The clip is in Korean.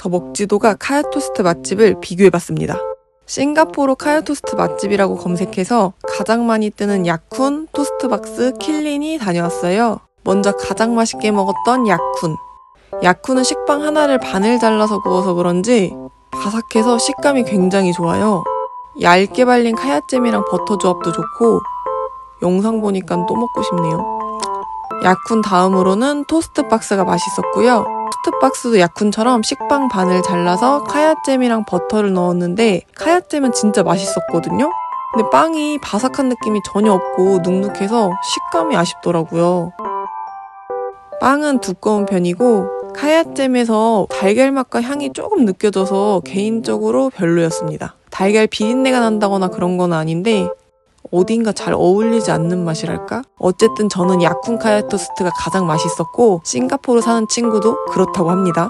저 먹지도가 카야 토스트 맛집을 비교해봤습니다. 싱가포르 카야 토스트 맛집이라고 검색해서 가장 많이 뜨는 야쿤, 토스트박스, 킬린이 다녀왔어요. 먼저 가장 맛있게 먹었던 야쿤. 야쿤은 식빵 하나를 반을 잘라서 구워서 그런지 바삭해서 식감이 굉장히 좋아요. 얇게 발린 카야잼이랑 버터 조합도 좋고 영상 보니까 또 먹고 싶네요. 야쿤 다음으로는 토스트 박스가 맛있었고요. 토스트 박스도 야쿤처럼 식빵 반을 잘라서 카야잼이랑 버터를 넣었는데 카야잼은 진짜 맛있었거든요. 근데 빵이 바삭한 느낌이 전혀 없고 눅눅해서 식감이 아쉽더라고요. 빵은 두꺼운 편이고 카야잼에서 달걀 맛과 향이 조금 느껴져서 개인적으로 별로였습니다. 달걀 비린내가 난다거나 그런 건 아닌데 어딘가 잘 어울리지 않는 맛이랄까? 어쨌든 저는 야쿤 카야 토스트가 가장 맛있었고 싱가포르 사는 친구도 그렇다고 합니다.